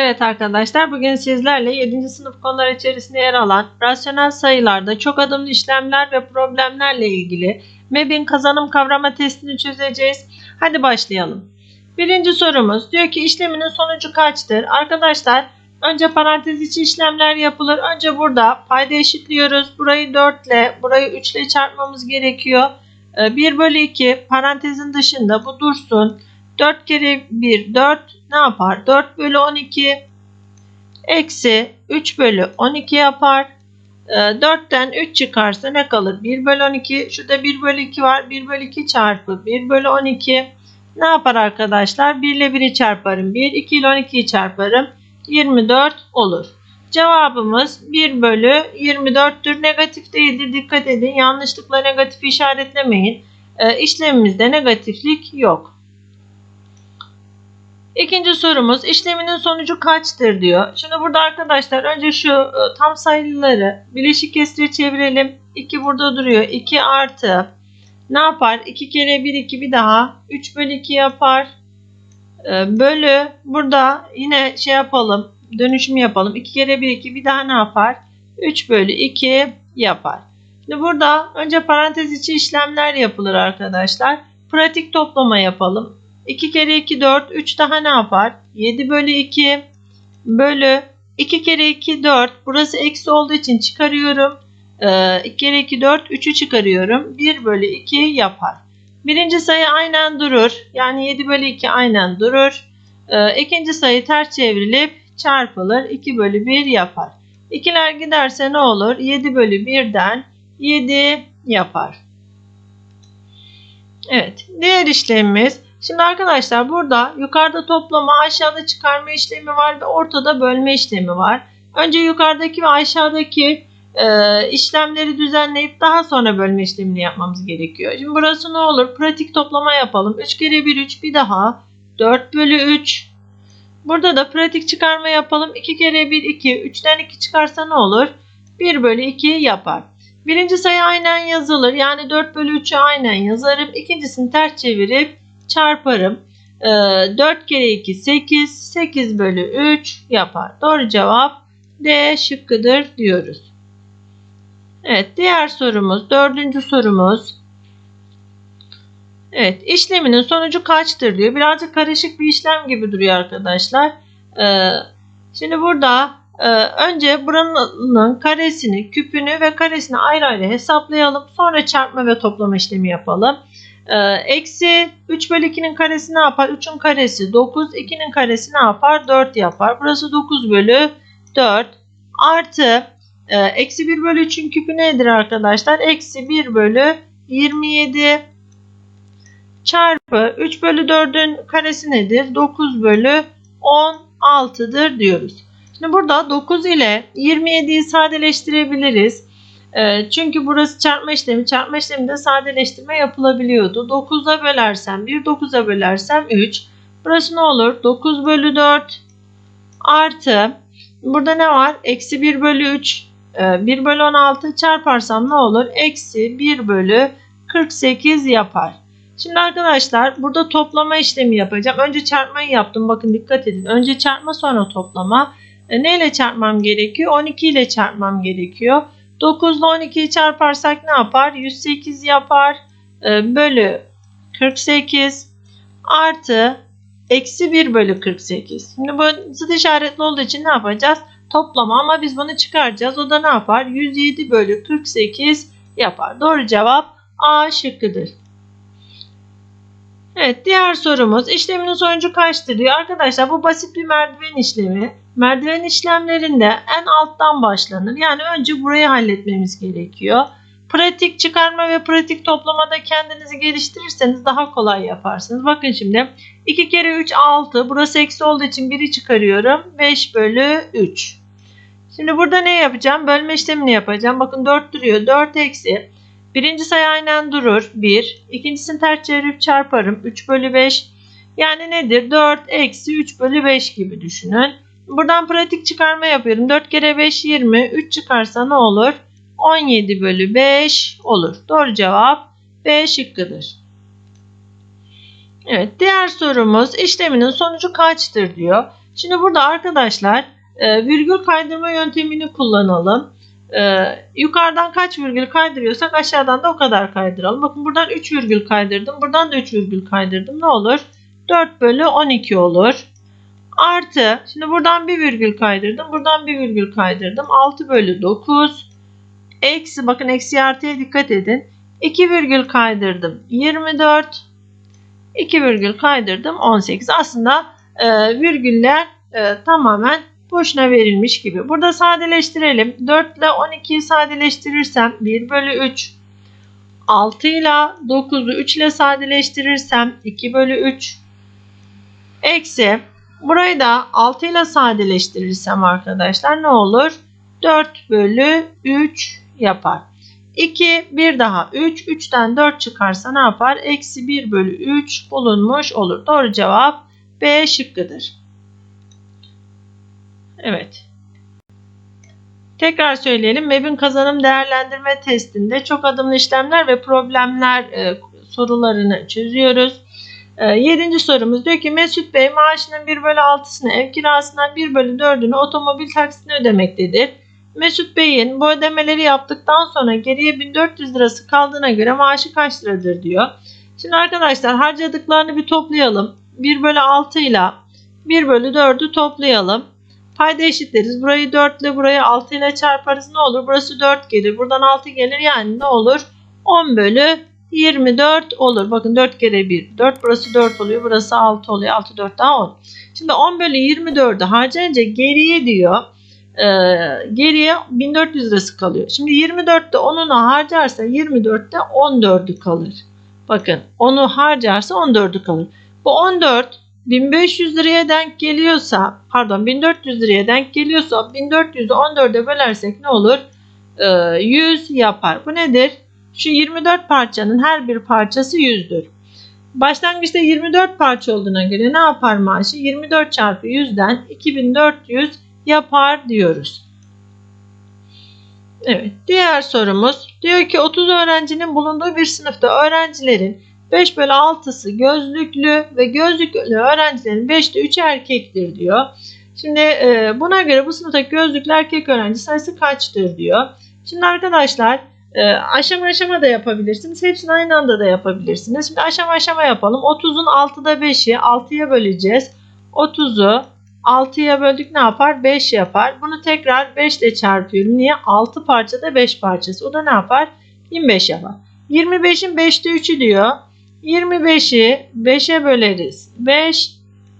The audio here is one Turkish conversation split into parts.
Evet arkadaşlar bugün sizlerle 7. sınıf konular içerisinde yer alan rasyonel sayılarda çok adımlı işlemler ve problemlerle ilgili MEB'in kazanım kavrama testini çözeceğiz. Hadi başlayalım. Birinci sorumuz diyor ki işleminin sonucu kaçtır? Arkadaşlar önce parantez içi işlemler yapılır. Önce burada payda eşitliyoruz. Burayı 4 ile burayı 3 ile çarpmamız gerekiyor. 1 bölü 2 parantezin dışında bu dursun. 4 kere 1 4 ne yapar? 4 bölü 12 eksi 3 bölü 12 yapar. 4'ten 3 çıkarsa ne kalır? 1 bölü 12. Şurada 1 bölü 2 var. 1 bölü 2 çarpı 1 bölü 12. Ne yapar arkadaşlar? 1 ile 1'i çarparım. 1, 2 ile 12'yi çarparım. 24 olur. Cevabımız 1 bölü 24'tür. Negatif değildir. Dikkat edin. Yanlışlıkla negatif işaretlemeyin. E, işlemimizde negatiflik yok. İkinci sorumuz işleminin sonucu kaçtır diyor. Şimdi burada arkadaşlar önce şu e, tam sayıları bileşik kesire çevirelim. 2 burada duruyor. 2 artı ne yapar? 2 kere 1 2 bir daha 3 bölü 2 yapar. E, bölü burada yine şey yapalım dönüşüm yapalım. 2 kere 1 2 bir daha ne yapar? 3 bölü 2 yapar. Şimdi burada önce parantez içi işlemler yapılır arkadaşlar. Pratik toplama yapalım. 2 kere 2 4. 3 daha ne yapar? 7 bölü 2 bölü 2 kere 2 4. Burası eksi olduğu için çıkarıyorum. 2 ee, kere 2 4. 3'ü çıkarıyorum. 1 bölü 2 yapar. Birinci sayı aynen durur. Yani 7 bölü 2 aynen durur. Ee, ikinci sayı ters çevrilip çarpılır. 2 bölü 1 yapar. İkiler giderse ne olur? 7 bölü 1'den 7 yapar. Evet. Diğer işlemimiz Şimdi arkadaşlar burada yukarıda toplama, aşağıda çıkarma işlemi var ve ortada bölme işlemi var. Önce yukarıdaki ve aşağıdaki e, işlemleri düzenleyip daha sonra bölme işlemini yapmamız gerekiyor. Şimdi burası ne olur? Pratik toplama yapalım. 3 kere 1 3 bir daha 4 bölü 3. Burada da pratik çıkarma yapalım. 2 kere 1 2 3'ten 2 çıkarsa ne olur? 1 bölü 2 yapar. Birinci sayı aynen yazılır. Yani 4 bölü 3'ü aynen yazarım. İkincisini ters çevirip çarparım. E, ee, 4 kere 2 8. 8 bölü 3 yapar. Doğru cevap D şıkkıdır diyoruz. Evet diğer sorumuz dördüncü sorumuz. Evet işleminin sonucu kaçtır diyor. Birazcık karışık bir işlem gibi duruyor arkadaşlar. Ee, şimdi burada e, önce buranın karesini, küpünü ve karesini ayrı ayrı hesaplayalım. Sonra çarpma ve toplama işlemi yapalım. Ee, eksi 3 bölü 2'nin karesi ne yapar? 3'ün karesi 9. 2'nin karesi ne yapar? 4 yapar. Burası 9 bölü 4. Artı e, eksi 1 bölü 3'ün küpü nedir arkadaşlar? Eksi 1 bölü 27 çarpı 3 bölü 4'ün karesi nedir? 9 bölü 16'dır diyoruz. Şimdi burada 9 ile 27'yi sadeleştirebiliriz. Ee, çünkü burası çarpma işlemi. Çarpma işleminde sadeleştirme yapılabiliyordu. 9'a bölersem 1, 9'a bölersem 3. Burası ne olur? 9 bölü 4 artı burada ne var? Eksi 1 bölü 3 1 ee, bölü 16 çarparsam ne olur? Eksi 1 bölü 48 yapar. Şimdi arkadaşlar burada toplama işlemi yapacağım. Önce çarpmayı yaptım. Bakın dikkat edin. Önce çarpma sonra toplama. E, ne ile çarpmam gerekiyor? 12 ile çarpmam gerekiyor. 9 ile 12'yi çarparsak ne yapar? 108 yapar. E, bölü 48 artı eksi 1 bölü 48. Şimdi bu zıt işaretli olduğu için ne yapacağız? Toplama ama biz bunu çıkaracağız. O da ne yapar? 107 bölü 48 yapar. Doğru cevap A şıkkıdır. Evet diğer sorumuz işleminin sonucu kaçtır diyor. Arkadaşlar bu basit bir merdiven işlemi. Merdiven işlemlerinde en alttan başlanır. Yani önce burayı halletmemiz gerekiyor. Pratik çıkarma ve pratik toplamada kendinizi geliştirirseniz daha kolay yaparsınız. Bakın şimdi 2 kere 3 6. Burası eksi olduğu için 1'i çıkarıyorum. 5 bölü 3. Şimdi burada ne yapacağım? Bölme işlemini yapacağım. Bakın 4 duruyor. 4 eksi. Birinci sayı aynen durur. 1. İkincisini ters çevirip çarparım. 3 bölü 5. Yani nedir? 4 eksi 3 bölü 5 gibi düşünün. Buradan pratik çıkarma yapıyorum. 4 kere 5 20. 3 çıkarsa ne olur? 17 bölü 5 olur. Doğru cevap B şıkkıdır. Evet diğer sorumuz işleminin sonucu kaçtır diyor. Şimdi burada arkadaşlar e, virgül kaydırma yöntemini kullanalım. E, yukarıdan kaç virgül kaydırıyorsak aşağıdan da o kadar kaydıralım. Bakın buradan 3 virgül kaydırdım. Buradan da 3 virgül kaydırdım. Ne olur? 4 bölü 12 olur. Artı şimdi buradan bir virgül kaydırdım. Buradan bir virgül kaydırdım. 6 bölü 9. Eksi bakın eksi artıya dikkat edin. 2 virgül kaydırdım. 24. 2 virgül kaydırdım. 18. Aslında e, virgüller e, tamamen boşuna verilmiş gibi. Burada sadeleştirelim. 4 ile 12'yi sadeleştirirsem 1 bölü 3. 6 ile 9'u 3 ile sadeleştirirsem 2 bölü 3. Eksi burayı da 6 ile sadeleştirirsem arkadaşlar ne olur? 4 bölü 3 yapar. 2 bir daha 3. 3'ten 4 çıkarsa ne yapar? Eksi 1 bölü 3 bulunmuş olur. Doğru cevap B şıkkıdır. Evet. Tekrar söyleyelim. MEB'in kazanım değerlendirme testinde çok adımlı işlemler ve problemler e, sorularını çözüyoruz. E, yedinci sorumuz diyor ki Mesut Bey maaşının 1 bölü 6'sını ev kirasından 1 bölü 4'ünü otomobil taksitini ödemektedir. Mesut Bey'in bu ödemeleri yaptıktan sonra geriye 1400 lirası kaldığına göre maaşı kaç liradır diyor. Şimdi arkadaşlar harcadıklarını bir toplayalım. 1 bölü 6 ile 1 bölü 4'ü toplayalım. Payda eşitleriz. Burayı 4 ile burayı 6 ile çarparız. Ne olur? Burası 4 gelir. Buradan 6 gelir. Yani ne olur? 10 bölü 24 olur. Bakın 4 kere 1. 4 burası 4 oluyor. Burası 6 oluyor. 6 4 daha 10. Şimdi 10 bölü 24'ü harcayınca geriye diyor. E, geriye 1400 lirası kalıyor. Şimdi 24'te 10'unu harcarsa 24'te 14'ü kalır. Bakın 10'u harcarsa 14'ü kalır. Bu 14 1500 liraya denk geliyorsa pardon 1400 liraya denk geliyorsa 1400'ü 14'e bölersek ne olur? Ee, 100 yapar. Bu nedir? Şu 24 parçanın her bir parçası 100'dür. Başlangıçta 24 parça olduğuna göre ne yapar maaşı? 24 çarpı 100'den 2400 yapar diyoruz. Evet. Diğer sorumuz diyor ki 30 öğrencinin bulunduğu bir sınıfta öğrencilerin 5 bölü 6'sı gözlüklü ve gözlüklü öğrencilerin 5'te 3'ü erkektir diyor. Şimdi e, buna göre bu sınıftaki gözlüklü erkek öğrenci sayısı kaçtır diyor. Şimdi arkadaşlar e, aşama aşama da yapabilirsiniz. Hepsini aynı anda da yapabilirsiniz. Şimdi aşama aşama yapalım. 30'un 6'da 5'i 6'ya böleceğiz. 30'u 6'ya böldük ne yapar? 5 yapar. Bunu tekrar 5 ile çarpıyorum. Niye? 6 parçada 5 parçası. O da ne yapar? 25 yapar. 25'in 5'te 3'ü diyor. 25'i 5'e böleriz. 5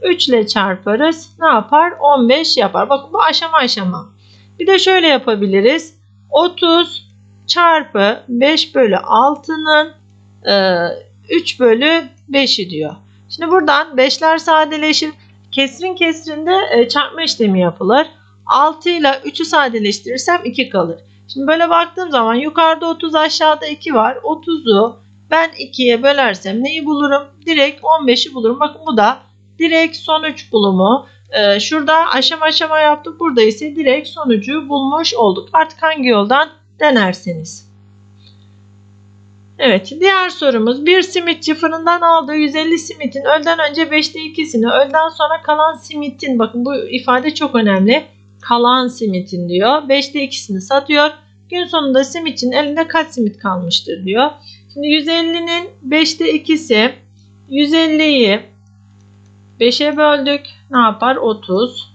3 ile çarparız. Ne yapar? 15 yapar. Bakın bu aşama aşama. Bir de şöyle yapabiliriz. 30 çarpı 5 bölü 6'nın e, 3 bölü 5'i diyor. Şimdi buradan 5'ler sadeleşir. Kesrin kesrinde e, çarpma işlemi yapılır. 6 ile 3'ü sadeleştirirsem 2 kalır. Şimdi böyle baktığım zaman yukarıda 30 aşağıda 2 var. 30'u ben 2'ye bölersem neyi bulurum? Direkt 15'i bulurum. Bakın bu da direkt sonuç bulumu. Ee, şurada aşama aşama yaptık. Burada ise direkt sonucu bulmuş olduk. Artık hangi yoldan denerseniz. Evet diğer sorumuz bir simitçi fırından aldığı 150 simitin öğleden önce 5'te 2'sini öğleden sonra kalan simitin bakın bu ifade çok önemli. Kalan simitin diyor 5'te 2'sini satıyor. Gün sonunda simitçinin elinde kaç simit kalmıştır diyor. Şimdi 150'nin 5'te 2'si 150'yi 5'e böldük. Ne yapar? 30.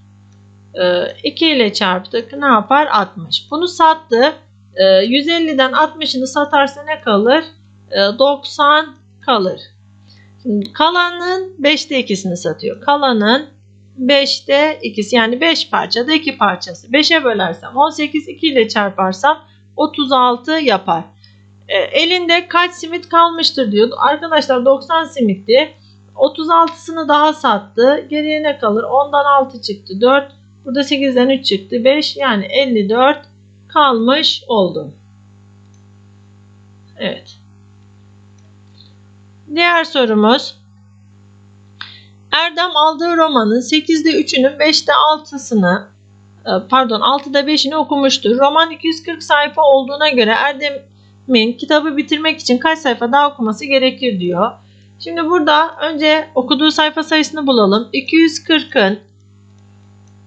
2 ee, ile çarptık. Ne yapar? 60. Bunu sattı. 150'den ee, 60'ını satarsa ne kalır? 90 ee, kalır. Şimdi kalanın 5'te 2'sini satıyor. Kalanın 5'te 2'si yani 5 parçada 2 parçası. 5'e bölersem 18 2 ile çarparsam 36 yapar. E, elinde kaç simit kalmıştır diyor. Arkadaşlar 90 simitti. 36'sını daha sattı. Geriye ne kalır? 10'dan 6 çıktı. 4. Burada 8'den 3 çıktı. 5 yani 54 kalmış oldu. Evet. Diğer sorumuz. Erdem aldığı romanın 8'de 3'ünün 5'te 6'sını pardon 6'da 5'ini okumuştur. Roman 240 sayfa olduğuna göre Erdem Min kitabı bitirmek için kaç sayfa daha okuması gerekir diyor. Şimdi burada önce okuduğu sayfa sayısını bulalım. 240'ın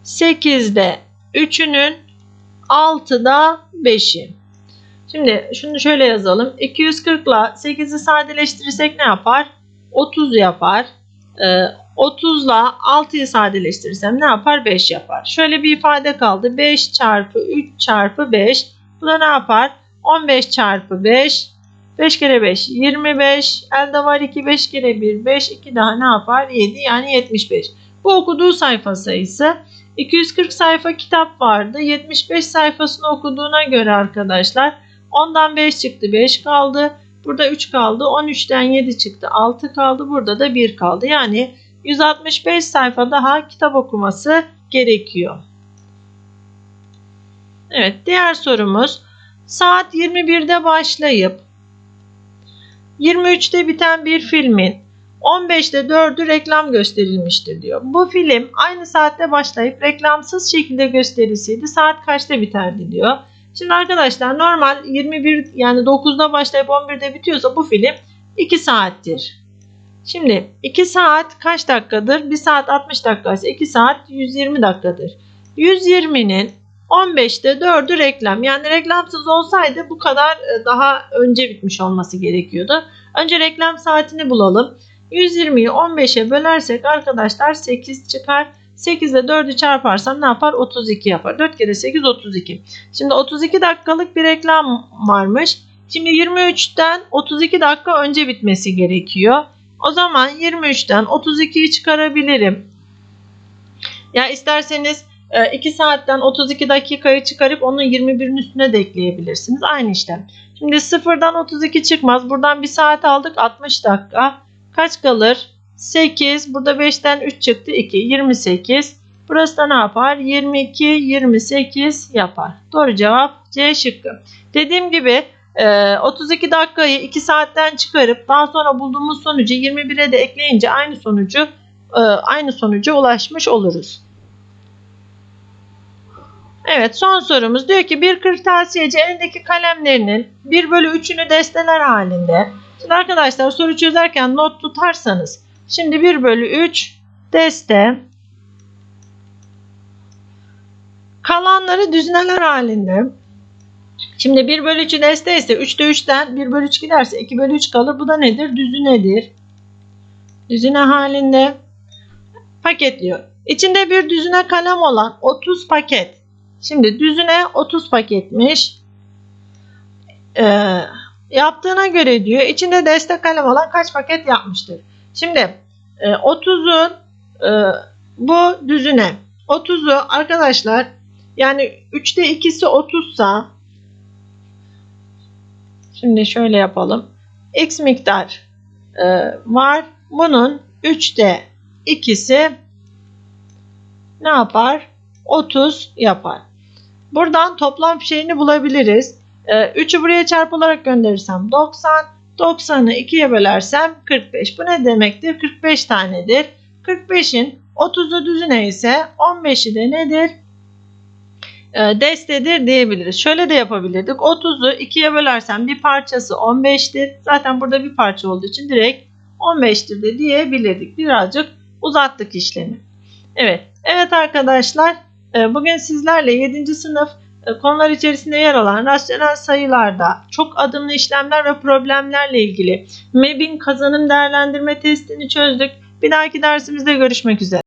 8'de 3'ünün 6'da 5'i. Şimdi şunu şöyle yazalım. 240 ile 8'i sadeleştirirsek ne yapar? 30 yapar. Ee, 30 ile 6'yı sadeleştirirsem ne yapar? 5 yapar. Şöyle bir ifade kaldı. 5 çarpı 3 çarpı 5. Bu da ne yapar? 15 çarpı 5. 5 kere 5 25. Elde var 2 5 kere 1 5. 2 daha ne yapar? 7 yani 75. Bu okuduğu sayfa sayısı. 240 sayfa kitap vardı. 75 sayfasını okuduğuna göre arkadaşlar 10'dan 5 çıktı 5 kaldı. Burada 3 kaldı. 13'ten 7 çıktı 6 kaldı. Burada da 1 kaldı. Yani 165 sayfa daha kitap okuması gerekiyor. Evet diğer sorumuz saat 21'de başlayıp 23'te biten bir filmin 15'te 4'ü reklam gösterilmiştir diyor. Bu film aynı saatte başlayıp reklamsız şekilde gösterilseydi saat kaçta biterdi diyor. Şimdi arkadaşlar normal 21 yani 9'da başlayıp 11'de bitiyorsa bu film 2 saattir. Şimdi 2 saat kaç dakikadır? 1 saat 60 dakika ise 2 saat 120 dakikadır. 120'nin 15'te 4'ü reklam. Yani reklamsız olsaydı bu kadar e, daha önce bitmiş olması gerekiyordu. Önce reklam saatini bulalım. 120'yi 15'e bölersek arkadaşlar 8 çıkar. 8 ile 4'ü çarparsam ne yapar? 32 yapar. 4 kere 8 32. Şimdi 32 dakikalık bir reklam varmış. Şimdi 23'ten 32 dakika önce bitmesi gerekiyor. O zaman 23'ten 32'yi çıkarabilirim. Ya isterseniz 2 saatten 32 dakikayı çıkarıp onu 21'in üstüne de ekleyebilirsiniz. Aynı işlem. Şimdi 0'dan 32 çıkmaz. Buradan 1 saat aldık 60 dakika. Kaç kalır? 8. Burada 5'ten 3 çıktı 2. 28. Burası da ne yapar? 22, 28 yapar. Doğru cevap C şıkkı. Dediğim gibi 32 dakikayı 2 saatten çıkarıp daha sonra bulduğumuz sonucu 21'e de ekleyince aynı sonucu aynı sonuca ulaşmış oluruz. Evet son sorumuz diyor ki bir kırtasiyeci elindeki kalemlerinin 1 bölü 3'ünü desteler halinde. Şimdi arkadaşlar soru çözerken not tutarsanız şimdi 1 bölü 3 deste kalanları düzneler halinde. Şimdi 1 bölü 3'ü deste ise 3'te 3'ten 1 bölü 3 giderse 2 bölü 3 kalır. Bu da nedir? Düzünedir. Düzine halinde paketliyor. İçinde bir düzine kalem olan 30 paket Şimdi düzüne 30 paketmiş. Ee, yaptığına göre diyor içinde destek kalem olan kaç paket yapmıştır. Şimdi e, 30'un e, bu düzüne 30'u arkadaşlar yani 3'te 2'si 30 sa şimdi şöyle yapalım. X miktar e, var. Bunun 3'te 2'si ne yapar? 30 yapar. Buradan toplam şeyini bulabiliriz. 3'ü ee, buraya çarpılarak gönderirsem 90. 90'ı 2'ye bölersem 45. Bu ne demektir? 45 tanedir. 45'in 30'u düzine ise 15'i de nedir? Ee, destedir diyebiliriz. Şöyle de yapabilirdik. 30'u 2'ye bölersem bir parçası 15'tir. Zaten burada bir parça olduğu için direkt 15'tir de diyebilirdik. Birazcık uzattık işlemi. Evet. Evet arkadaşlar ee, bugün sizlerle 7. sınıf e, konular içerisinde yer alan rasyonel sayılarda çok adımlı işlemler ve problemlerle ilgili MEB'in kazanım değerlendirme testini çözdük. Bir dahaki dersimizde görüşmek üzere.